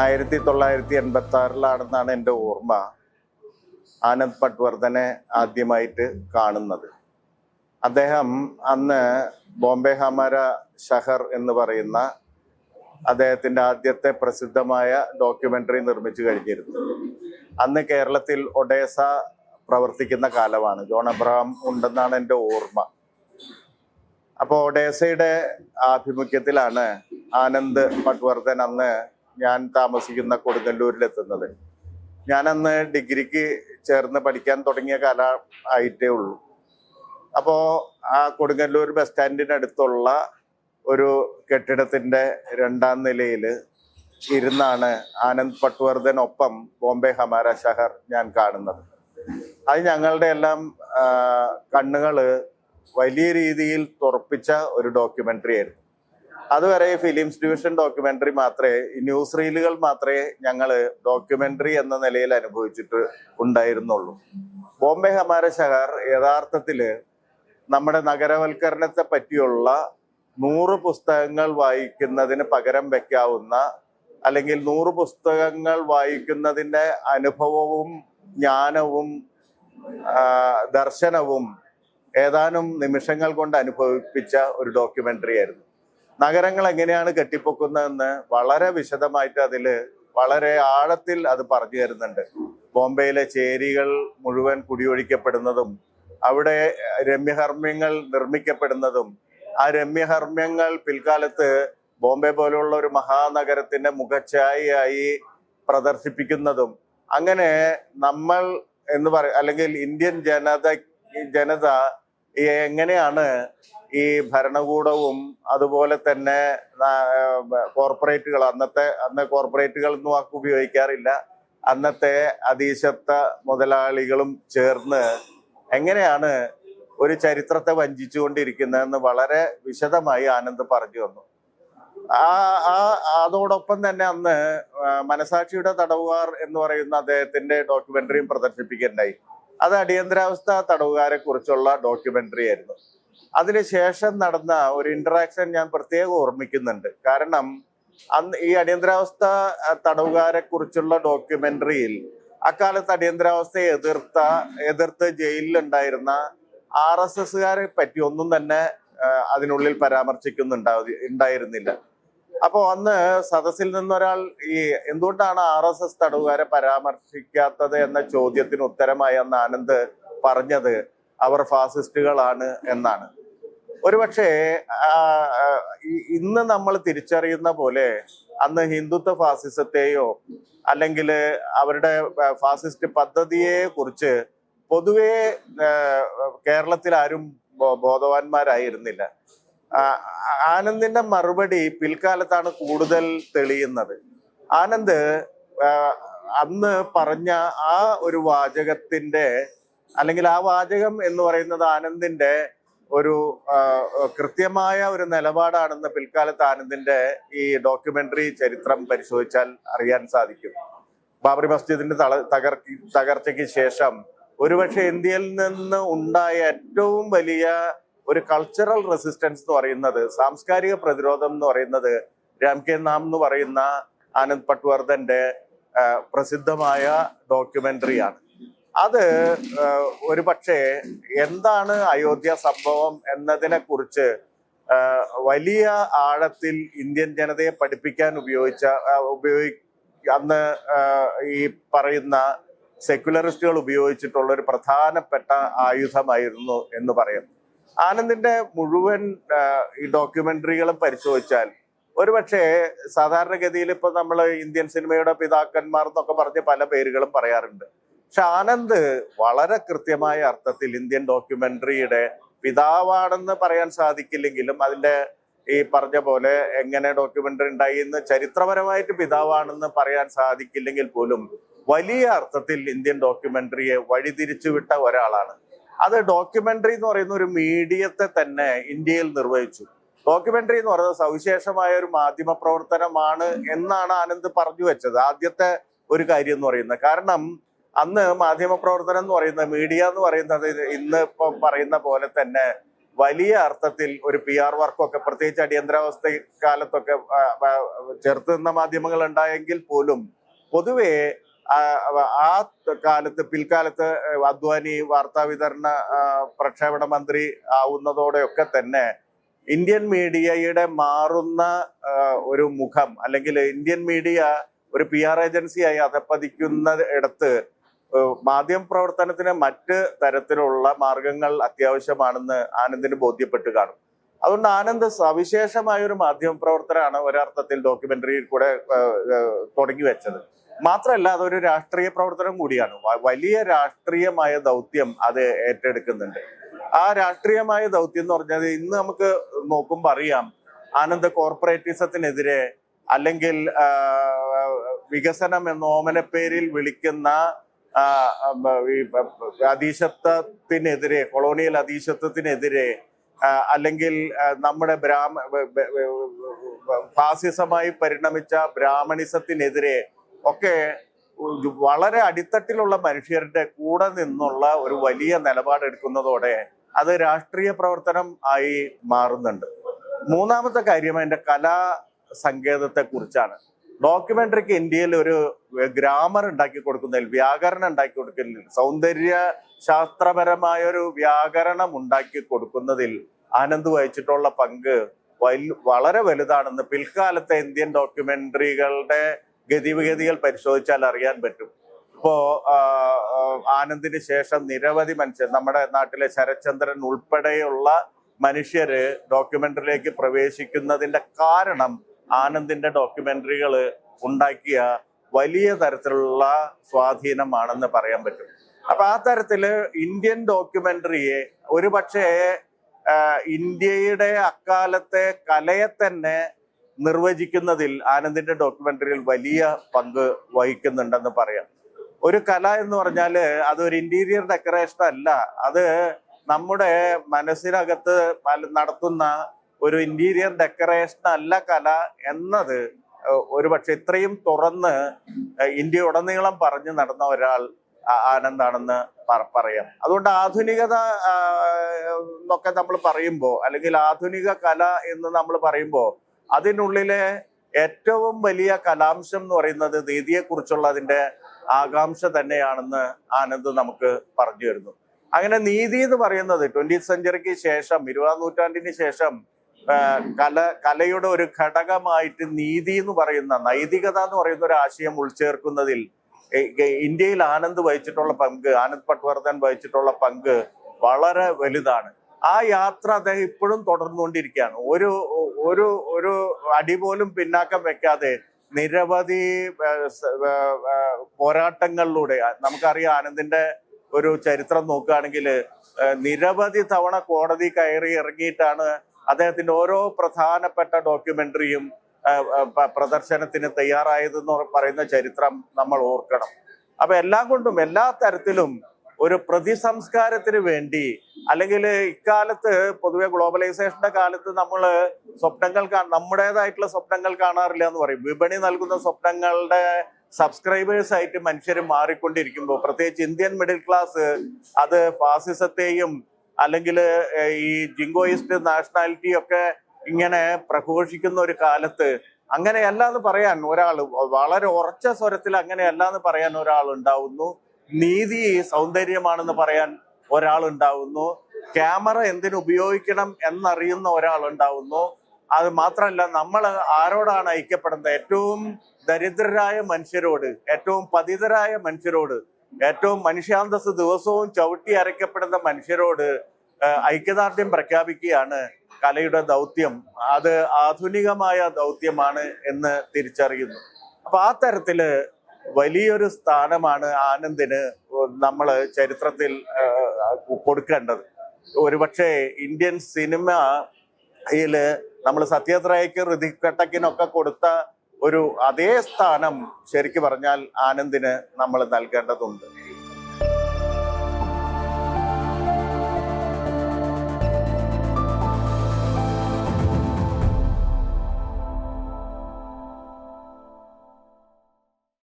ആയിരത്തി തൊള്ളായിരത്തി എൺപത്തി ആറിലാണെന്നാണ് എന്റെ ഓർമ്മ. ആനന്ദ് പട്വർദ്ധനെ ആദ്യമായിട്ട് കാണുന്നത്. അദ്ദേഹം അന്ന് ബോംബെ ഹമാര ഷഹർ എന്ന് പറയുന്ന അദ്ദേഹത്തിന്റെ ആദ്യത്തെ പ്രസിദ്ധമായ ഡോക്യുമെന്ററി നിർമ്മിച്ചു കഴിഞ്ഞിരുന്നു. അന്ന് കേരളത്തിൽ ഒഡേസ പ്രവർത്തിക്കുന്ന കാലമാണ്. ജോൺ അബ്രഹാം ഉണ്ടെന്നാണ് എന്റെ ഓർമ്മ. അപ്പോൾ ഒഡേസയുടെ ആഭിമുഖ്യത്തിലാണ് ആനന്ദ് പട്വർദ്ധൻ അന്ന് ഞാൻ താമസിക്കുന്ന കൊടുങ്ങല്ലൂരിലെത്തുന്നത്. ഞാൻ അന്ന് ഡിഗ്രിക്ക് ചേർന്ന് പഠിക്കാൻ തുടങ്ങിയ കാല ആയിട്ടേ ഉള്ളൂ. അപ്പോൾ ആ കൊടുങ്ങല്ലൂർ ബസ് സ്റ്റാൻഡിനടുത്തുള്ള ഒരു കെട്ടിടത്തിന്റെ രണ്ടാം നിലയിൽ ഇരുന്നാണ് ആനന്ദ് പട്വർദ്ധനൊപ്പം ബോംബെ ഹമാര ഷഹർ ഞാൻ കാണുന്നത്. അത് ഞങ്ങളുടെ എല്ലാം കണ്ണുകൾ വലിയ രീതിയിൽ തുറപ്പിച്ച ഒരു ഡോക്യുമെന്ററി ആയിരുന്നു. അതുവരെ ഫിലിംസ് ഡിവിഷൻ ഡോക്യുമെന്ററി മാത്രമേ ന്യൂസ് റീലുകൾ മാത്രമേ ഞങ്ങൾ ഡോക്യുമെന്ററി എന്ന നിലയിൽ അനുഭവിച്ചിട്ട് ഉണ്ടായിരുന്നുള്ളൂ. ബോംബെ ഹമാര ഷഹർ യഥാർത്ഥത്തിൽ നമ്മുടെ നഗരവൽക്കരണത്തെ പറ്റിയുള്ള നൂറ് പുസ്തകങ്ങൾ വായിക്കുന്നതിന് പകരം വെക്കാവുന്ന അല്ലെങ്കിൽ നൂറ് പുസ്തകങ്ങൾ വായിക്കുന്നതിന്റെ അനുഭവവും ജ്ഞാനവും ദർശനവും ഏതാനും നിമിഷങ്ങൾ കൊണ്ട് അനുഭവിപ്പിച്ച ഒരു ഡോക്യുമെന്ററി ആയിരുന്നു. നഗരങ്ങൾ എങ്ങനെയാണ് കെട്ടിപ്പൊക്കുന്നതെന്ന് വളരെ വിശദമായിട്ട് അതിൽ വളരെ ആഴത്തിൽ അത് പറഞ്ഞു തരുന്നുണ്ട്. ബോംബെയിലെ ചേരികൾ മുഴുവൻ കുടിയൊഴിക്കപ്പെടുന്നതും അവിടെ രമ്യഹർമ്മ്യങ്ങൾ നിർമ്മിക്കപ്പെടുന്നതും ആ രമ്യഹർമ്മ്യങ്ങൾ പിൽക്കാലത്ത് ബോംബെ പോലുള്ള ഒരു മഹാനഗരത്തിന്റെ മുഖച്ഛായയായി പ്രദർശിപ്പിക്കുന്നതും അങ്ങനെ നമ്മൾ എന്ന് പറ അല്ലെങ്കിൽ ഇന്ത്യൻ ജനത ജനത എങ്ങനെയാണ് ഈ ഭരണകൂടവും അതുപോലെ തന്നെ കോർപ്പറേറ്റുകൾ അന്നത്തെ അന്ന് കോർപ്പറേറ്റുകൾ എന്ന് വാക്ക് ഉപയോഗിക്കാറില്ല. അന്നത്തെ അതീശത്വ മുതലാളികളും ചേർന്ന് എങ്ങനെയാണ് ഒരു ചരിത്രത്തെ വഞ്ചിച്ചുകൊണ്ടിരിക്കുന്നതെന്ന് വളരെ വിശദമായി ആനന്ദ് പറഞ്ഞു വന്നു ആ ആ അതോടൊപ്പം തന്നെ അന്ന് മനസാക്ഷിയുടെ തടവുകാർ എന്ന് പറയുന്ന അദ്ദേഹത്തിന്റെ ഡോക്യുമെന്ററിയും പ്രദർശിപ്പിക്കുകയുണ്ടായി. അത് അടിയന്തരാവസ്ഥ തടവുകാരെ കുറിച്ചുള്ള ഡോക്യുമെന്ററി ആയിരുന്നു. അതിനുശേഷം നടന്ന ഒരു ഇന്ററാക്ഷൻ ഞാൻ പ്രത്യേകം ഓർമ്മിക്കുന്നുണ്ട്. കാരണം അന്ന് ഈ അടിയന്തരാവസ്ഥ തടവുകാരെ കുറിച്ചുള്ള ഡോക്യുമെന്ററിയിൽ അക്കാലത്ത് അടിയന്തരാവസ്ഥയെ എതിർത്ത എതിർത്ത് ജയിലിലുണ്ടായിരുന്ന ആർ എസ് എസുകാരെ പറ്റി ഒന്നും തന്നെ അതിനുള്ളിൽ പരാമർശിക്കുന്നുണ്ടാവുക ഉണ്ടായിരുന്നില്ല. അപ്പോ അന്ന് സദസ്സിൽ നിന്നൊരാൾ ഈ എന്തുകൊണ്ടാണ് ആർ എസ് എസ് തടവുകാരെ പരാമർശിക്കാത്തത് എന്ന ചോദ്യത്തിന് ഉത്തരമായി അന്ന് ആനന്ദ് പറഞ്ഞത് അവർ ഫാസിസ്റ്റുകളാണ് എന്നാണ്. ഒരുപക്ഷെ ഇന്ന് നമ്മൾ തിരിച്ചറിയുന്ന പോലെ അന്ന് ഹിന്ദുത്വ ഫാസിസത്തെയോ അല്ലെങ്കിൽ അവരുടെ ഫാസിസ്റ്റ് പദ്ധതിയെ കുറിച്ച് പൊതുവേ കേരളത്തിൽ ആരും ബോധവാന്മാരായിരുന്നില്ല. ആനന്ദിന്റെ മറുപടി പിൽക്കാലത്താണ് കൂടുതൽ തെളിയുന്നത്. ആനന്ദ് അന്ന് പറഞ്ഞ ആ ഒരു വാചകത്തിന്റെ അല്ലെങ്കിൽ ആ വാചകം എന്ന് പറയുന്നത് ആനന്ദിന്റെ ഒരു കൃത്യമായ ഒരു നിലപാടാണെന്ന് പിൽക്കാലത്ത് ആനന്ദിന്റെ ഈ ഡോക്യുമെന്ററി ചരിത്രം പരിശോധിച്ചാൽ അറിയാൻ സാധിക്കും. ബാബറി മസ്ജിദിന്റെ തള തകർ തകർച്ചയ്ക്ക് ശേഷം ഒരുപക്ഷെ ഇന്ത്യയിൽ നിന്ന് ഉണ്ടായ ഏറ്റവും വലിയ ഒരു കൾച്ചറൽ റെസിസ്റ്റൻസ് എന്ന് പറയുന്നത് സാംസ്കാരിക പ്രതിരോധം എന്ന് പറയുന്നത് രാം കെ നാം എന്ന് പറയുന്ന ആനന്ദ് പട്വർദ്ധന്റെ പ്രസിദ്ധമായ ഡോക്യുമെന്ററിയാണ്. അത് ഒരു പക്ഷേ എന്താണ് അയോധ്യ സംഭവം എന്നതിനെ കുറിച്ച് വലിയ ആഴത്തിൽ ഇന്ത്യൻ ജനതയെ പഠിപ്പിക്കാൻ ഉപയോഗിച്ച ഉപയോഗി അന്ന് ഈ പറയുന്ന സെക്യുലറിസ്റ്റുകൾ ഉപയോഗിച്ചിട്ടുള്ള ഒരു പ്രധാനപ്പെട്ട ആയുധമായിരുന്നു എന്ന് പറയാം. ആനന്ദിന്റെ മുഴുവൻ ഈ ഡോക്യുമെന്ററികളും പരിശോധിച്ചാൽ ഒരുപക്ഷെ സാധാരണഗതിയിൽ ഇപ്പൊ നമ്മൾ ഇന്ത്യൻ സിനിമയുടെ പിതാക്കന്മാർ എന്നൊക്കെ പറഞ്ഞ് പല പേരുകളും പറയാറുണ്ട്. പക്ഷെ ആനന്ദ് വളരെ കൃത്യമായ അർത്ഥത്തിൽ ഇന്ത്യൻ ഡോക്യുമെന്ററിയുടെ പിതാവാണെന്ന് പറയാൻ സാധിക്കില്ലെങ്കിലും അതിന്റെ ഈ പറഞ്ഞ പോലെ എങ്ങനെ ഡോക്യുമെന്ററി ഉണ്ടായി എന്ന് ചരിത്രപരമായിട്ട് പിതാവാണെന്ന് പറയാൻ സാധിക്കില്ലെങ്കിൽ പോലും വലിയ അർത്ഥത്തിൽ ഇന്ത്യൻ ഡോക്യുമെന്ററിയെ വഴിതിരിച്ചു വിട്ട ഒരാളാണ് അത് ഡോക്യുമെന്ററി എന്ന് പറയുന്ന ഒരു മീഡിയത്തെ തന്നെ ഇന്ത്യയിൽ നിർവഹിച്ചു. ഡോക്യുമെന്ററി എന്ന് പറയുന്നത് സവിശേഷമായ ഒരു മാധ്യമ പ്രവർത്തനമാണ് എന്നാണ് ആനന്ദ് പറഞ്ഞു വെച്ചത്. ആദ്യത്തെ ഒരു കാര്യം എന്ന് പറയുന്നത്. കാരണം അന്ന് മാധ്യമ പ്രവർത്തനം എന്ന് പറയുന്നത് മീഡിയ എന്ന് പറയുന്നത് ഇന്ന് ഇപ്പം പറയുന്ന പോലെ തന്നെ വലിയ അർത്ഥത്തിൽ ഒരു പി ആർ വർക്കൊക്കെ പ്രത്യേകിച്ച് അടിയന്തരാവസ്ഥ കാലത്തൊക്കെ ചേർത്ത് നിന്ന മാധ്യമങ്ങൾ ഉണ്ടായെങ്കിൽ പോലും പൊതുവെ ആ, കാലത്ത് പിൽക്കാലത്ത് അദ്വാനി വാർത്താ വിതരണ പ്രക്ഷേപണ മന്ത്രി ആവുന്നതോടെയൊക്കെ തന്നെ ഇന്ത്യൻ മീഡിയയുടെ മാറുന്ന ഒരു മുഖം അല്ലെങ്കിൽ ഇന്ത്യൻ മീഡിയ ഒരു പി ആർ ഏജൻസിയായി അധപ്പതിക്കുന്ന ഇടത്ത് മാധ്യമ പ്രവർത്തനത്തിന് മറ്റ് തരത്തിലുള്ള മാർഗങ്ങൾ അത്യാവശ്യമാണെന്ന് ആനന്ദിന് ബോധ്യപ്പെട്ട് കാണും. അതുകൊണ്ട് ആനന്ദ് സവിശേഷമായ ഒരു മാധ്യമ പ്രവർത്തനമാണ് ഒരർത്ഥത്തിൽ ഡോക്യുമെന്ററിയിൽ കൂടെ തുടങ്ങി വെച്ചത്. മാത്രമല്ല അതൊരു രാഷ്ട്രീയ പ്രവർത്തനം കൂടിയാണ്. വലിയ രാഷ്ട്രീയമായ ദൗത്യം അത് ഏറ്റെടുക്കുന്നുണ്ട്. ആ രാഷ്ട്രീയമായ ദൗത്യം എന്ന് പറഞ്ഞാൽ ഇന്ന് നമുക്ക് നോക്കുമ്പോൾ അറിയാം ആനന്ദ കോർപ്പറേറ്റിസത്തിനെതിരെ അല്ലെങ്കിൽ വികസനം എന്ന ഓമനപ്പേരിൽ വിളിക്കുന്ന അധീശത്വത്തിനെതിരെ കൊളോണിയൽ അധീശത്വത്തിനെതിരെ അല്ലെങ്കിൽ നമ്മുടെ ബ്രാഹ്മ ഫാസിസമായി പരിണമിച്ച ബ്രാഹ്മണിസത്തിനെതിരെ ഒക്കെ വളരെ അടിത്തട്ടിലുള്ള മനുഷ്യരുടെ കൂടെ നിന്നുള്ള ഒരു വലിയ നിലപാടെടുക്കുന്നതോടെ അത് രാഷ്ട്രീയ പ്രവർത്തനം ആയി മാറുന്നുണ്ട്. മൂന്നാമത്തെ കാര്യം അതിന്റെ കലാ സങ്കേതത്തെ കുറിച്ചാണ്. ഡോക്യുമെന്ററിക്ക് ഇന്ത്യയിൽ ഒരു ഗ്രാമർ ഉണ്ടാക്കി കൊടുക്കുന്നതിൽ വ്യാകരണം ഉണ്ടാക്കി കൊടുക്കുന്നതിൽ സൗന്ദര്യ ശാസ്ത്രപരമായ ഒരു വ്യാകരണം ഉണ്ടാക്കി കൊടുക്കുന്നതിൽ ആനന്ദ് വഹിച്ചിട്ടുള്ള പങ്ക് വൽ- വളരെ വലുതാണെന്ന് പിൽക്കാലത്തെ ഇന്ത്യൻ ഡോക്യുമെന്ററികളുടെ ഗതിവിഗതികൾ പരിശോധിച്ചാൽ അറിയാൻ പറ്റും. ഇപ്പോ ആനന്ദിന് ശേഷം നിരവധി മനുഷ്യർ നമ്മുടെ നാട്ടിലെ ശരത്ചന്ദ്രൻ ഉൾപ്പെടെയുള്ള മനുഷ്യര് ഡോക്യുമെന്ററിയിലേക്ക് പ്രവേശിക്കുന്നതിന്റെ കാരണം ആനന്ദിന്റെ ഡോക്യുമെന്ററികൾ ഉണ്ടാക്കിയ വലിയ തരത്തിലുള്ള സ്വാധീനമാണെന്ന് പറയാൻ പറ്റും. അപ്പൊ ആ തരത്തിൽ ഇന്ത്യൻ ഡോക്യുമെന്ററിയെ ഒരു പക്ഷേ ഇന്ത്യയുടെ അക്കാലത്തെ കലയെ തന്നെ നിർവചിക്കുന്നതിൽ ആനന്ദിന്റെ ഡോക്യുമെന്ററിയിൽ വലിയ പങ്ക് വഹിക്കുന്നുണ്ടെന്ന് പറയാം. ഒരു കല എന്ന് പറഞ്ഞാൽ അതൊരു ഇന്റീരിയർ ഡെക്കറേഷൻ അല്ല. അത് നമ്മുടെ മനസ്സിനകത്ത് നടത്തുന്ന ഒരു ഇന്റീരിയർ ഡെക്കറേഷൻ അല്ല കല എന്നത്. ഒരു പക്ഷെ ഇത്രയും തുറന്ന് ഇന്ത്യ ഉടനീളം പറഞ്ഞു നടന്ന ഒരാൾ ആനന്ദാണെന്ന് പറയാം. അതുകൊണ്ട് ആധുനികത എന്നൊക്കെ നമ്മൾ പറയുമ്പോൾ അല്ലെങ്കിൽ ആധുനിക കല എന്ന് നമ്മൾ പറയുമ്പോൾ അതിനുള്ളിലെ ഏറ്റവും വലിയ കലാംശം എന്ന് പറയുന്നത് നീതിയെക്കുറിച്ചുള്ള അതിന്റെ ആകാംക്ഷ തന്നെയാണെന്ന് ആനന്ദ് നമുക്ക് പറഞ്ഞു തരുന്നു. അങ്ങനെ നീതി എന്ന് പറയുന്നത് ട്വന്റി സെഞ്ചുറിക്ക് ശേഷം ഇരുപതാം നൂറ്റാണ്ടിന് ശേഷം കല കലയുടെ ഒരു ഘടകമായിട്ട് നീതി എന്ന് പറയുന്ന നൈതികത എന്ന് പറയുന്ന ഒരു ആശയം ഉൾച്ചേർക്കുന്നതിൽ ഇന്ത്യയിൽ ആനന്ദ് വഹിച്ചിട്ടുള്ള പങ്ക് ആനന്ദ് പട്വർദ്ധൻ വഹിച്ചിട്ടുള്ള പങ്ക് വളരെ വലുതാണ്. ആ യാത്ര അദ്ദേഹം ഇപ്പോഴും തുടർന്നുകൊണ്ടിരിക്കുകയാണ്. ഒരു ഒരു ഒരു അടി പോലും പിന്നാക്കം വെക്കാതെ നിരവധി പോരാട്ടങ്ങളിലൂടെ നമുക്കറിയാം ആനന്ദിന്റെ ഒരു ചരിത്രം നോക്കുകയാണെങ്കിൽ നിരവധി തവണ കോടതി കയറി ഇറങ്ങിയിട്ടാണ് അദ്ദേഹത്തിന്റെ ഓരോ പ്രധാനപ്പെട്ട ഡോക്യുമെന്ററിയും പ്രദർശനത്തിന് തയ്യാറായതെന്ന് പറയുന്ന ചരിത്രം നമ്മൾ ഓർക്കണം. അപ്പൊ എല്ലാം കൊണ്ടും എല്ലാ തരത്തിലും ഒരു പ്രതിസംസ്കാരത്തിന് വേണ്ടി അല്ലെങ്കിൽ ഇക്കാലത്ത് പൊതുവെ ഗ്ലോബലൈസേഷന്റെ കാലത്ത് നമ്മൾ സ്വപ്നങ്ങൾ നമ്മുടേതായിട്ടുള്ള സ്വപ്നങ്ങൾ കാണാറില്ല എന്ന് പറയും. വിപണി നൽകുന്ന സ്വപ്നങ്ങളുടെ സബ്സ്ക്രൈബേഴ്സ് ആയിട്ട് മനുഷ്യർ മാറിക്കൊണ്ടിരിക്കുമ്പോൾ പ്രത്യേകിച്ച് ഇന്ത്യൻ മിഡിൽ ക്ലാസ് അത് ഫാസിസത്തെയും അല്ലെങ്കിൽ ഈ ജിങ്കോയിസ്റ്റ് നാഷണാലിറ്റി ഒക്കെ ഇങ്ങനെ പ്രഘോഷിക്കുന്ന ഒരു കാലത്ത് അങ്ങനെയല്ല എന്ന് പറയാൻ ഒരാൾ വളരെ ഉറച്ച സ്വരത്തിൽ അങ്ങനെയല്ല എന്ന് പറയാൻ ഒരാൾ ഉണ്ടാവുന്നു നീതി സൗന്ദര്യമാണെന്ന് പറയാൻ ഒരാൾ ഉണ്ടാവുന്നു ക്യാമറ എന്തിനു ഉപയോഗിക്കണം എന്നറിയുന്ന ഒരാൾ ഉണ്ടാവുന്നു അത് മാത്രമല്ല നമ്മൾ ആരോടാണ് ഐക്യപ്പെടുന്നത്? ഏറ്റവും ദരിദ്രരായ മനുഷ്യരോട് ഏറ്റവും പതിതരായ മനുഷ്യരോട് ഏറ്റവും മനുഷ്യാന്തസ് ദിവസവും ചവിട്ടി അരയ്ക്കപ്പെടുന്ന മനുഷ്യരോട് ഐക്യദാർഢ്യം പ്രഖ്യാപിക്കുകയാണ് കലയുടെ ദൗത്യം. അത് ആധുനികമായ ദൗത്യമാണ് എന്ന് തിരിച്ചറിയുന്നു. അപ്പൊ ആ തരത്തിൽ വലിയൊരു സ്ഥാനമാണ് ആനന്ദിന് നമ്മൾ ചരിത്രത്തിൽ കൊടുക്കേണ്ടത്. ഒരുപക്ഷെ ഇന്ത്യൻ സിനിമയിൽ നമ്മൾ സത്യത്രയ്ക്ക് ഋതിക്കട്ടക്കിനൊക്കെ കൊടുത്ത ഒരു അതേ സ്ഥാനം ശരിക്കു പറഞ്ഞാൽ ആനന്ദിന് നമ്മൾ നൽകേണ്ടതുണ്ട്.